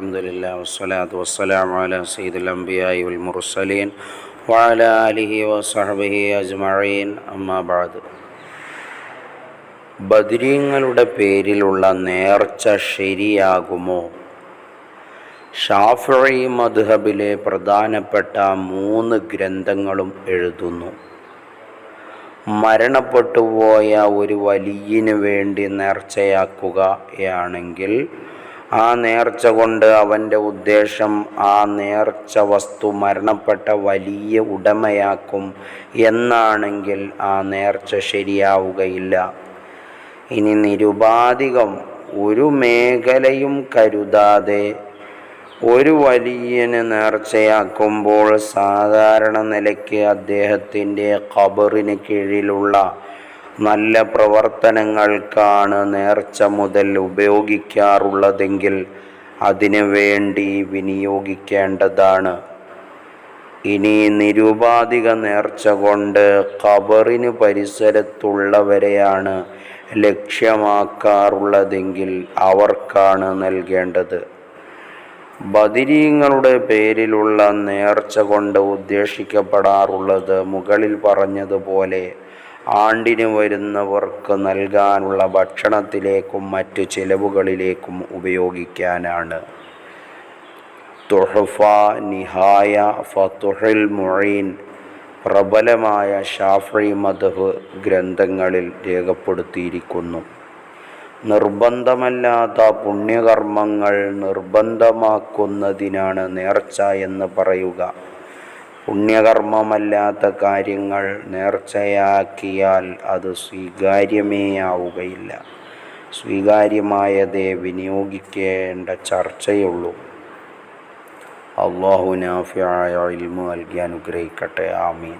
الحمد لله والصلاة والسلام على سيد الأنبياء والمرسلين وعلى آله وصحبه أجمعين أما بعد ബദരീങ്ങളുടെ പേരിലുള്ള നേർച്ച ശരിയാകുമോ ഷാഫി മദ്ഹബിലെ പ്രധാനപ്പെട്ട മൂന്ന് ഗ്രന്ഥങ്ങളും എഴുതുന്നു മരണപ്പെട്ടുപോയ ഒരു വലിയന് വേണ്ടി നേർച്ചയാക്കുകയാണെങ്കിൽ ആ നേർച്ച കൊണ്ട് അവന്റെ ഉദ്ദേശം ആ നേർച്ച വസ്തു മരണപ്പെട്ട വലിയ ഉടമയാക്കും എന്നാണെങ്കിൽ ആ നേർച്ച ശരിയാവുകയില്ല. ഇനി നിരുപാധികം ഒരു മേഖലയും കരുതാതെ ഒരു വലിയന് നേർച്ചയാക്കുമ്പോൾ സാധാരണ നിലയ്ക്ക് അദ്ദേഹത്തിന്റെ ഖബറിന് കീഴിലുള്ള നല്ല പ്രവർത്തനങ്ങൾക്കാണ് നേർച്ച മുതൽ ഉപയോഗിക്കാറുള്ളതെങ്കിൽ അതിനു വേണ്ടി വിനിയോഗിക്കേണ്ടതാണ്. ഇനി നിരുപാധിക നേർച്ച കൊണ്ട് ഖബറിന് പരിസരത്തുള്ളവരെയാണ് ലക്ഷ്യമാക്കാറുള്ളതെങ്കിൽ അവർക്കാണ് നൽകേണ്ടത്. ബദിരീങ്ങളുടെ പേരിലുള്ള നേർച്ച കൊണ്ട് ഉദ്ദേശിക്കപ്പെടാറുള്ളത് മുകളിൽ പറഞ്ഞതുപോലെ ആണ്ടിന് വരുന്നവർക്ക് നൽകാനുള്ള ഭക്ഷണത്തിലേക്കും മറ്റു ചിലവുകളിലേക്കും ഉപയോഗിക്കാനാണ്. തുഹഫ നിഹായ ഫതുഹിൽ മൊഴീൻ പ്രബലമായ ഷാഫി മധബ് ഗ്രന്ഥങ്ങളിൽ രേഖപ്പെടുത്തിയിരിക്കുന്നു. നിർബന്ധമല്ലാത്ത പുണ്യകർമ്മങ്ങൾ നിർബന്ധമാക്കുന്നതിനാണ് നേർച്ച എന്ന് പറയുക. പുണ്യകർമ്മമല്ലാത്ത കാര്യങ്ങൾ നേർച്ചയാക്കിയാൽ അത് സ്വീകാര്യമേ ആവുകയില്ല സ്വീകാര്യമായതേ വിനിയോഗിക്കേണ്ട ചർച്ചയുള്ളൂ. അള്ളാഹു നാഫിയായ ഇൽമു നൽകി അനുഗ്രഹിക്കട്ടെ. ആമീൻ.